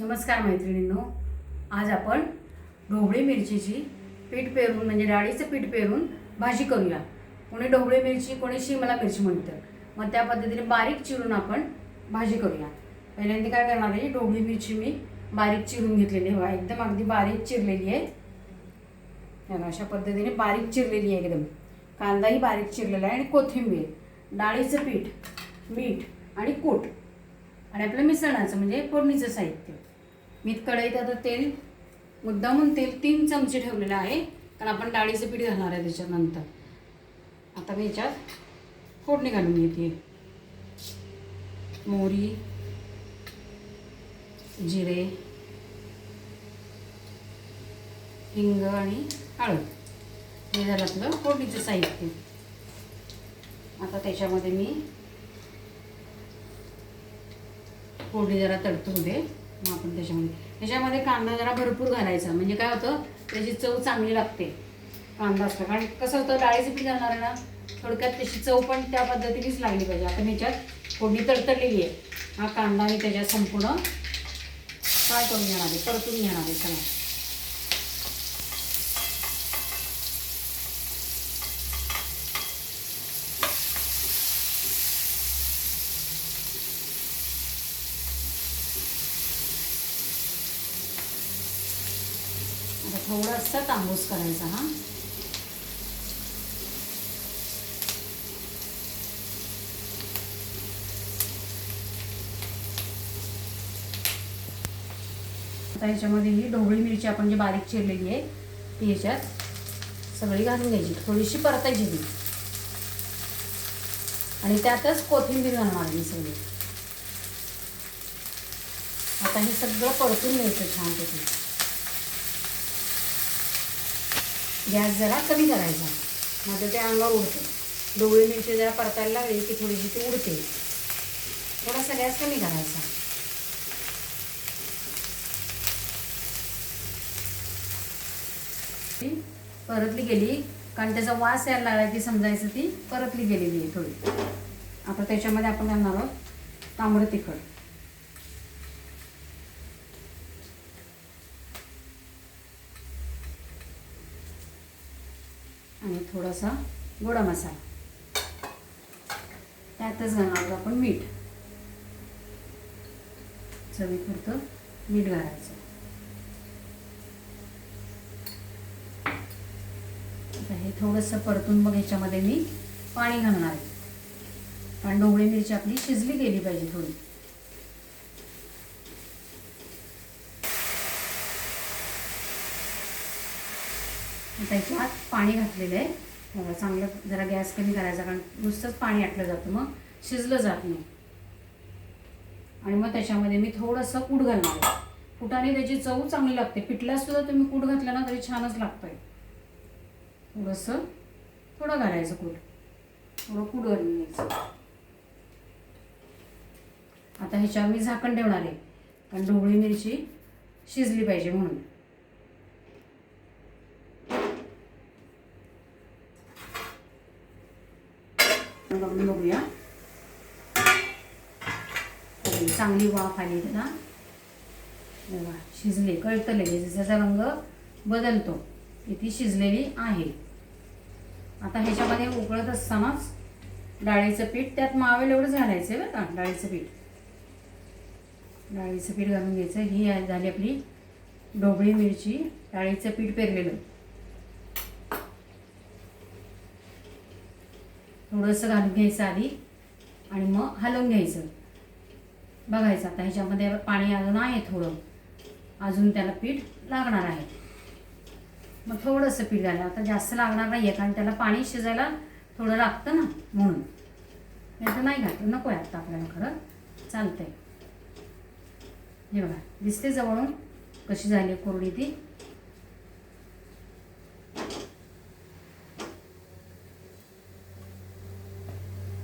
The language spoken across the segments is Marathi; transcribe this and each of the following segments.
नमस्कार मैत्रिणींनो. आज आपण ढोबळी मिरचीची पीठ पेरून म्हणजे डाळीचं पीठ पेरून भाजी करूया. कोणी ढोबळी मिरची कोणी शिमला मिरची म्हणतं मग त्या पद्धतीने बारीक चिरून आपण भाजी करूया. पहिल्यांदा काय करणार आहे ढोबळी मिरची मी बारीक चिरून घेतलेली आहे. एकदम अगदी बारीक चिरलेली आहे. अशा पद्धतीने बारीक चिरलेली आहे एकदम. कांदाही बारीक चिरलेला आहे आणि कोथिंबीर डाळीचं पीठ मीठ आणि कूट. आणि आपलं मिसळाचं म्हणजे फोडणीचं साहित्य. मी कढईत आता तेल मुद्दामून तेल तीन चमचे ठेवलेलं आहे. कारण आपण डाळीचं पीठ घालणार आहे त्याच्यानंतर. आता मी याच्यात फोडणी घालून घेते. मोहरी जिरे हिंग आणि हळद. हे झालं आपलं फोडणीचं साहित्य. आता त्याच्यामध्ये मी फोडणी जरा तडतू दे. मग आपण त्याच्यामध्ये. त्याच्यामध्ये कांदा जरा भरपूर घालायचा. म्हणजे काय होतं त्याची चव चांगली लागते कांदा असला. कारण कसं होतं डाळीचं पीठ घालणार आहे ना थोडक्यात त्याची चव पण त्या पद्धतीनेच लागली पाहिजे. आपण ह्याच्यात याच्यात फोडणी तडतडलेली आहे. हा कांदा मी त्याच्यात संपूर्ण काय करून घेणार आहे. परतून घेणार आहे. चला. आता थोडासा तांबूस करायचा हा. आता ह्याच्यामध्ये ही ढोबळी मिरची आपण जी बारीक चिरलेली आहे ती ह्याच्यात सगळी घालून घ्यायची. थोडीशी परतायची ती. आणि त्यातच कोथिंबीर घालणार मी सगळी. आता हे सगळं परतून घ्यायचं छानपैकी गॅस जरा कमी करायचा. माझं ते अंगावर उडते. डोळे मिरची जरा परतायला लागली की थोडीशी ती उडते. थोडासा गॅस कमी करायचा. ती परतली गेली. कारण त्याचा वास यायला लागला ती समजायचं ती परतली गेलेली आहे थोडी. आता त्याच्यामध्ये आपण घालणार आहोत तांबडं तिखट. आणि थोडासा गोडा मसाला. त्यातच घालणार आहोत आपण मीठ. चवीपुरतं मीठ घालायचं. आता हे थोडंसं परतून मग ह्याच्यामध्ये मी पाणी घालणार आहे. कारण ढोबळी मिरची आपली शिजली गेली पाहिजे थोडी. त्याच्यात पाणी घातलेलं आहे. चांगलं जरा गॅस कमी करायचा कारण नुसतंच पाणी आटलं जातं मग शिजलं जात नाही. आणि मग त्याच्यामध्ये मी थोडंसं कूट घालणार आहे. कुटाने त्याची चव चांगली लागते. पिठल्यात सुद्धा तुम्ही कूट घातलं ना तरी छानच लागतंय. थोडंसं थोडं घालायचं कूट. थोडं कूट घालून आता ह्याच्यावर मी झाकण ठेवणार आहे. कारण ढोबळी मिरची शिजली पाहिजे म्हणून. बघून बघूया. चांगली वाफ आली त्याला बघा शिजले कळतं लगेच. त्याचा रंग बदलतो शिजलेली आहे. आता ह्याच्यामध्ये उकळत असतानाच डाळीचं पीठ त्यात मावेल एवढंच घालायचं आहे बरं का डाळीचं पीठ. डाळीचं पीठ घालून घ्यायचं. ही झाली आपली ढोबळी मिरची. डाळीचं पीठ पेरलेलं. थोडंसं घालून घ्यायचं आधी आणि मग हलवून घ्यायचं. बघायचं आता ह्याच्यामध्ये पाणी अजून आहे थोडं. अजून त्याला पीठ लागणार आहे. मग थोडंसं पीठ घाला. आता जास्त लागणार नाही आहे कारण त्याला पाणी शिजायला थोडं लागतं ना म्हणून. नाही तर नाही घातलं नको आहे आता आपल्याला खरं. चालतंय. हे बघा. दिसते जवळून कशी झाली कोरडी ती.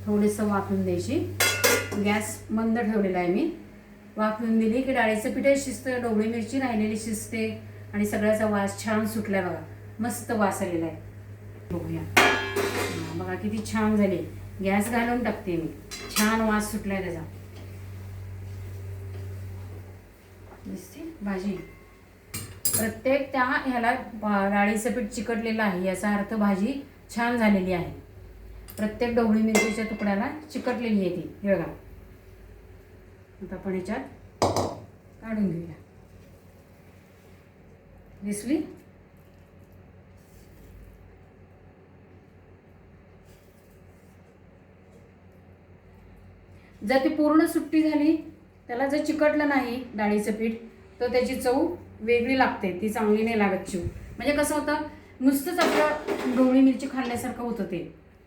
थोडंसं वाफून द्यायची. गॅस मंद ठेवलेला आहे मी. वाफून दिली की डाळीचं पिठे शिजतं डोबळी मिरची राहिलेली शिजते आणि सगळ्याचा वास छान सुटलाय बघा. मस्त वास आलेला आहे. बघूया. बघा किती छान झाली. गॅस घालून टाकते मी. छान वास सुटलाय त्याचा. दिसते? भाजी. प्रत्येक त्या ह्याला डाळीचं पीठ चिकटलेलं आहे याचा अर्थ भाजी छान झालेली आहे. प्रत्येक ढोबळी मिरचीच्या तुकड्याला चिकटलेली आहे ती. हिळगा आता आपण ह्याच्यात काढून घेऊया. दिसली जर ती पूर्ण सुट्टी झाली त्याला जर चिकटलं नाही डाळीचं पीठ तर त्याची चव वेगळी लागते. ती चांगली नाही लागत चिव. म्हणजे कसं होतं नुसतंच आपलं ढोबळी मिरची खाल्ल्यासारखं होतं ते.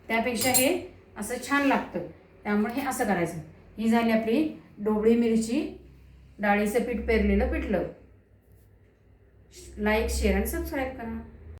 त्यापेक्षा हे असं छान लागतं. त्यामुळे हे असं करायचं. ही झाली आपली डोबळी मिरची. डाळीचं पीठ पेरलेलं पिठलं. लाईक शेअर आणि सबस्क्राईब करा.